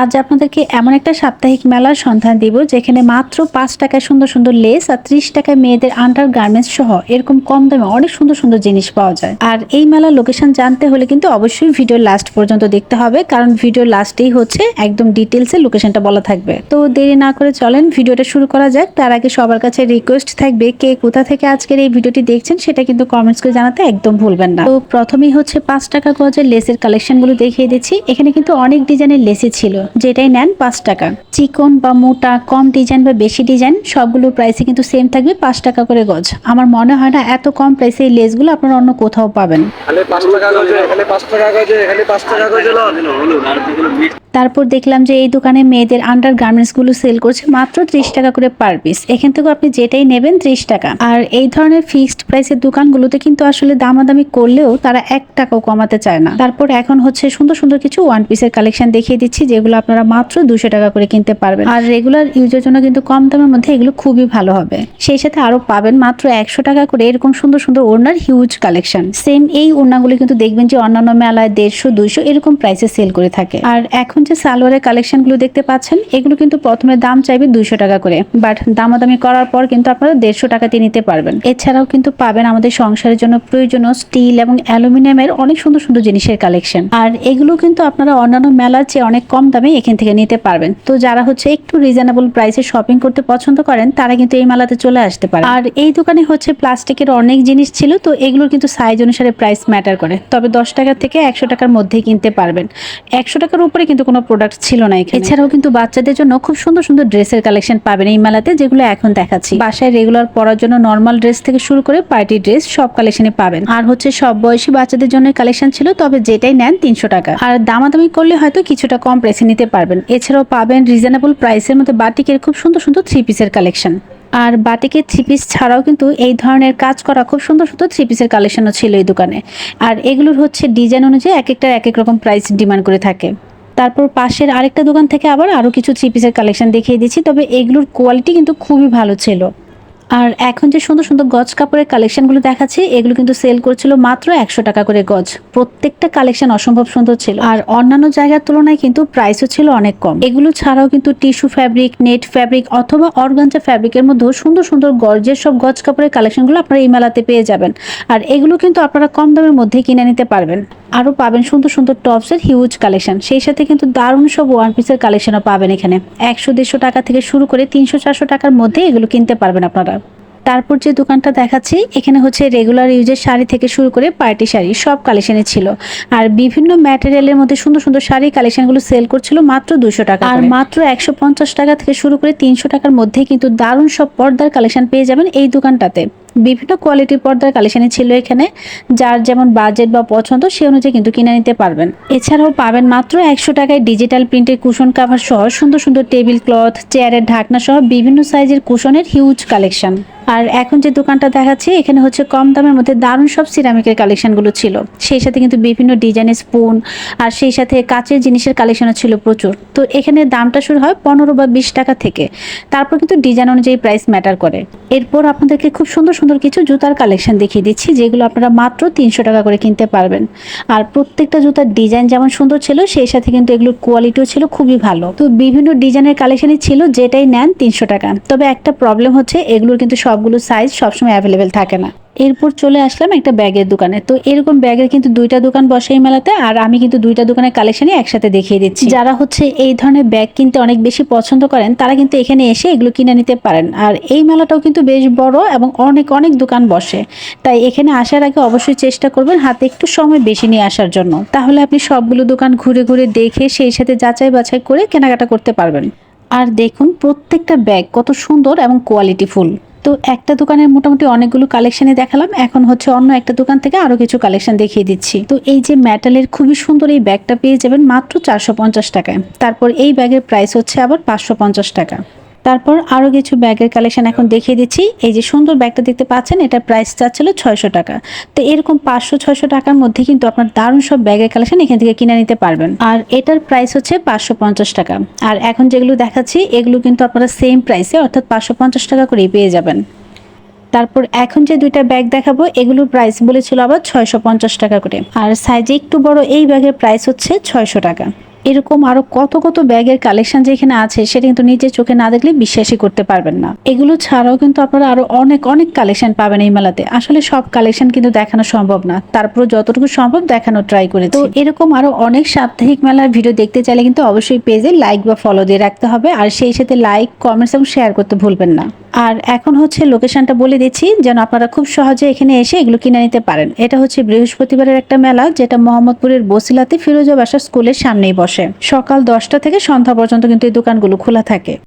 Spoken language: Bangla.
আজ আপনাদেরকে এমন একটা সাপ্তাহিক মেলার সন্ধান দিব যেখানে মাত্র পাঁচ টাকায় সুন্দর সুন্দর লেস আর ত্রিশ টাকায় মেয়েদের আন্ডার গার্মেন্টস সহ এরকম কম দামে অনেক সুন্দর সুন্দর জিনিস পাওয়া যায়। আর এই মেলার লোকেশন জানতে হলে কিন্তু অবশ্যই ভিডিও লাস্ট পর্যন্ত দেখতে হবে, কারণ ভিডিও লাস্টেই হচ্ছে একদম ডিটেলসে লোকেশনটা বলা থাকবে। তো দেরি না করে চলেন ভিডিওটা শুরু করা যাক। তার আগে সবার কাছে রিকোয়েস্ট থাকবে, কে কোথা থেকে আজকের এই ভিডিওটি দেখছেন সেটা কিন্তু কমেন্টস করে জানাতে একদম ভুলবেন না। তো প্রথমেই হচ্ছে পাঁচ টাকা গজের লেসের কালেকশনগুলো দেখিয়ে দিচ্ছি। এখানে কিন্তু অনেক ডিজাইনের লেসি ছিল। যেটাই নেন পাঁচ টাকা। চিকন বা মোটা কম ডিজাইন বা বেশি ডিজাইন সবগুলো প্রাইসে কিন্তু সেম থাকবে পাঁচ টাকা করে গজ। আমার মনে হয় না এত কম প্রাইসে এই লেসগুলো আপনারা অন্য কোথাও পাবেন। তারপর দেখলাম যে এই দোকানে মেয়েদের আন্ডার গার্মেন্টসগুলো সেল করছে মাত্র ত্রিশ টাকা করে পার পিস এখান থেকে আপনি যেটাই নেবেন ত্রিশ টাকা। আর এই ধরনের ফিক্সড প্রাইসের দোকানগুলোতে কিন্তু আসলে দামাদামি করলেও তারা এক টাকাও কমাতে চায় না। তারপর এখন হচ্ছে সুন্দর সুন্দর কিছু ওয়ান পিসের কালেকশন দেখিয়ে দিচ্ছি যেগুলো আপনারা মাত্র দুশো টাকা করে কিনতে পারবেন। আর রেগুলার ইউজের জন্য কিন্তু কম দামের মধ্যে এগুলো খুবই ভালো হবে। সেই সাথে আরও পাবেন মাত্র একশো টাকা করে এরকম সুন্দর সুন্দর ওড়নার হিউজ কালেকশন সেম এই ওড়নাগুলো কিন্তু দেখবেন যে অন্যান্য মেলায় দেড়শো, দুইশো এরকম প্রাইসে সেল করে থাকে। আর এখন যে সালোয়ারের কালেকশনগুলো দেখতে পাচ্ছেন, এগুলো কিন্তু প্রথমে দাম চাইবে দুইশো টাকা করে। বাট দামাদামি করার পর কিন্তু আপনারা দেড়শো টাকাতে নিতে পারবেন। এছাড়াও কিন্তু পাবেন আমাদের সংসারের জন্য প্রয়োজনীয় স্টিল এবং অ্যালুমিনিয়ামের অনেক সুন্দর সুন্দর জিনিসের কালেকশন আর এগুলো কিন্তু আপনারা অন্যান্য মেলার চেয়ে অনেক কম দামে এখান থেকে নিতে পারবেন। তো যারা হচ্ছে একটু রিজনেবল প্রাইসে শপিং করতে পছন্দ করেন, তারা কিন্তু এই মেলাতে চলে আসতে পারে। আর এই দোকানে হচ্ছে প্লাস্টিকের অনেক জিনিস ছিল, তো এগুলোর কিন্তু সাইজ অনুসারে প্রাইস ম্যাটার করে। তবে দশ টাকা থেকে একশো টাকার মধ্যেই কিনতে পারবেন। একশো টাকার উপরে কিন্তু কোনো প্রোডাক্ট ছিল না এখানে। এছাড়াও কিন্তু বাচ্চাদের জন্য খুব সুন্দর সুন্দর ড্রেসের কালেকশন পাবেন এই মেলাতে, যেগুলো এখন দেখাচ্ছি। বাসায় রেগুলার পরার জন্য নর্মাল ড্রেস থেকে শুরু করে পার্টি ড্রেস সব কালেকশনে পাবেন। আর হচ্ছে সব বয়সী বাচ্চাদের জন্য কালেকশন ছিল, তবে যেটাই নেন তিনশো টাকা। আর দামাদামি করলে হয়তো কিছুটা কম প্রাইসে নিতে পারবেন। এছাড়াও পাবেন রিজনেবল প্রাইসের মধ্যে বাটিকের খুব সুন্দর সুন্দর থ্রি পিসের কালেকশন আর বাটিকের থ্রি পিস ছাড়াও কিন্তু এই ধরনের কাজ করা খুব সুন্দর সুন্দর থ্রি পিসের কালেকশনও ছিল এই দোকানে। আর এগুলোর হচ্ছে ডিজাইন অনুযায়ী এক একটার এক এক রকম প্রাইস ডিমান্ড করে থাকে। তারপর পাশের আরেকটা দোকান থেকে আবার আরও কিছু থ্রি পিসের কালেকশন দেখিয়ে দিচ্ছি, তবে এগুলোর কোয়ালিটি কিন্তু খুবই ভালো ছিল। আর এখন যে সুন্দর সুন্দর গজ কাপড়ের কালেকশনগুলো দেখাচ্ছি, এগুলো কিন্তু সেল করছিল মাত্র একশো টাকা করে গজ। প্রত্যেকটা কালেকশন অসম্ভব সুন্দর ছিল। আর অন্যান্য জায়গার তুলনায় কিন্তু প্রাইসও ছিল অনেক কম। এগুলো ছাড়াও কিন্তু টিস্যু ফ্যাব্রিক নেট ফ্যাব্রিক অথবা অর্গানজা ফ্যাব্রিকের মধ্যেও সুন্দর সুন্দর গর্জের সব গজ কাপড়ের কালেকশনগুলো আপনারা এই মেলাতে পেয়ে যাবেন। আর এগুলো কিন্তু আপনারা কম দামের মধ্যে কিনে নিতে পারবেন। আরও পাবেন সুন্দর সুন্দর টপসের হিউজ কালেকশন সেই সাথে কিন্তু দারুণ সব ওয়ান পিসের কালেকশনও পাবেন এখানে। একশো দেড়শো টাকা থেকে শুরু করে তিনশো চারশো টাকার মধ্যে এগুলো কিনতে পারবেন আপনারা। তারপর যে দোকানটা দেখাচ্ছি এখানে হচ্ছে রেগুলার ইউজের শাড়ি থেকে শুরু করে পার্টি শাড়ি সব কালেকশনে ছিল। আর বিভিন্ন ম্যাটেরিয়ালের মধ্যে সুন্দর সুন্দর শাড়ি কালেকশনগুলো সেল করছিল মাত্র দুশো টাকা আর মাত্র একশো পঞ্চাশ টাকা থেকে শুরু করে তিনশো টাকার মধ্যে কিন্তু দারুণ সব পর্দার কালেকশন পেয়ে যাবেন এই দোকানটাতে। বিভিন্ন কোয়ালিটির পর্দার কালেকশনই ছিল এখানে, যার যেমন বাজেট বা পছন্দ সে অনুযায়ী কিন্তু কিনে নিতে পারবেন। এছাড়াও পাবেন মাত্র একশো টাকায় ডিজিটাল প্রিন্টের কুশন কাভার সহ সুন্দর সুন্দর টেবিল ক্লথ চেয়ারের ঢাকনা সহ বিভিন্ন সাইজের কুশনের হিউজ কালেকশন আর এখন যে দোকানটা দেখাচ্ছি, এখানে হচ্ছে কম দামের মধ্যে দারুণ সব সিরামিকের কালেকশনগুলো ছিল। সেই সাথে কিন্তু বিভিন্ন ডিজাইনের স্পুন আর সেই সাথে কাচের জিনিসের কালেকশনও ছিল প্রচুর। তো এখানে দামটা শুরু হয় পনেরো বা বিশ টাকা থেকে। তারপর কিন্তু ডিজাইন অনুযায়ী প্রাইস ম্যাটার করে। এরপর আপনাদেরকে খুব সুন্দর সুন্দর কিছু জুতার কালেকশন দেখিয়ে দিচ্ছি, যেগুলো আপনারা মাত্র তিনশো টাকা করে কিনতে পারবেন। আর প্রত্যেকটা জুতার ডিজাইন যেমন সুন্দর ছিল, সেই সাথে কিন্তু এগুলোর কোয়ালিটিও ছিল খুবই ভালো। তো বিভিন্ন ডিজাইনের কালেকশনই ছিল, যেটাই নেন তিনশো টাকা। তবে একটা প্রবলেম হচ্ছে, এগুলোর কিন্তু সবগুলো সাইজ সবসময় অ্যাভেলেবেল থাকে না। এরপর চলে আসলাম একটা ব্যাগের দোকানে। তো এরকম ব্যাগের কিন্তু দুইটা দোকান বসে এই মেলাতে, আর আমি কিন্তু দুইটা দোকানের কালেকশনই একসাথে দেখিয়ে দিচ্ছি। যারা হচ্ছে এই ধরনের ব্যাগ কিনতে অনেক বেশি পছন্দ করেন, তারা কিন্তু এখানে এসে এগুলো কিনে নিতে পারেন। আর এই মেলাটাও কিন্তু বেশ বড় এবং অনেক অনেক দোকান বসে। তাই এখানে আসার আগে অবশ্যই চেষ্টা করবেন হাতে একটু সময় বেশি নিয়ে আসার জন্য। তাহলে আপনি সবগুলো দোকান ঘুরে ঘুরে দেখে সেই সাথে যাচাই বাছাই করে কেনাকাটা করতে পারবেন। আর দেখুন প্রত্যেকটা ব্যাগ কত সুন্দর এবং কোয়ালিটিফুল তো একটা দোকানের মোটামুটি অনেকগুলো কালেকশনে দেখালাম। এখন হচ্ছে অন্য একটা দোকান থেকে আরও কিছু কালেকশন দেখিয়ে দিচ্ছি। তো এই যে মেটালের খুবই সুন্দর এই ব্যাগটা পেয়ে যাবেন মাত্র চারশো পঞ্চাশ টাকায়। তারপর এই ব্যাগের প্রাইস হচ্ছে আবার পাঁচশো পঞ্চাশ টাকা। তারপর আরও কিছু ব্যাগের কালেকশন এখন দেখিয়ে দিচ্ছি। এই যে সুন্দর ব্যাগটা দেখতে পাচ্ছেন এটার প্রাইস চাচ্ছিল ছয়শো টাকা। তো এরকম পাঁচশো, ছয়শো টাকার মধ্যে কিন্তু আপনার দারুণ সব ব্যাগের কালেকশন এখান থেকে কিনে নিতে পারবেন। আর এটার প্রাইস হচ্ছে পাঁচশো পঞ্চাশ টাকা। আর এখন যেগুলো দেখাচ্ছি, এগুলো কিন্তু আপনারা সেম প্রাইসে অর্থাৎ পাঁচশো পঞ্চাশ টাকা করেই পেয়ে যাবেন। তারপর এখন যে দুইটা ব্যাগ দেখাবো, এগুলোর প্রাইস বলেছিল আবার ছয়শো পঞ্চাশ টাকা করে। আর সাইজে একটু বড় এই ব্যাগের প্রাইস হচ্ছে ছয়শো টাকা। এরকম আরও কত কত ব্যাগের কালেকশন যেখানে আছে, সেটা কিন্তু নিজের চোখে না দেখলে বিশ্বাসই করতে পারবেন না। এগুলো ছাড়াও কিন্তু আপনারা আরও অনেক অনেক কালেকশন পাবেন এই মেলাতে। আসলে সব কালেকশন কিন্তু দেখানো সম্ভব না। তারপর যতটুকু সম্ভব দেখানো ট্রাই করে। তো এরকম আরও অনেক সাপ্তাহিক মেলার ভিডিও দেখতে চাইলে কিন্তু অবশ্যই পেজে লাইক বা ফলো দিয়ে রাখতে হবে। আর সেই সাথে লাইক কমেন্টস এবং শেয়ার করতে ভুলবেন না। আর এখন হচ্ছে লোকেশনটা বলে দিচ্ছি, যেন আপনারা খুব সহজে এখানে এসে এগুলো কিনে নিতে পারেন। এটা হচ্ছে বৃহস্পতিবারের একটা মেলা, যেটা মোহাম্মদপুরের বসিলাতে ফিরোজা বাসা স্কুলের সামনেই বসে। সকাল দশটা থেকে সন্ধ্যা পর্যন্ত কিন্তু এই দোকানগুলো খোলা থাকে।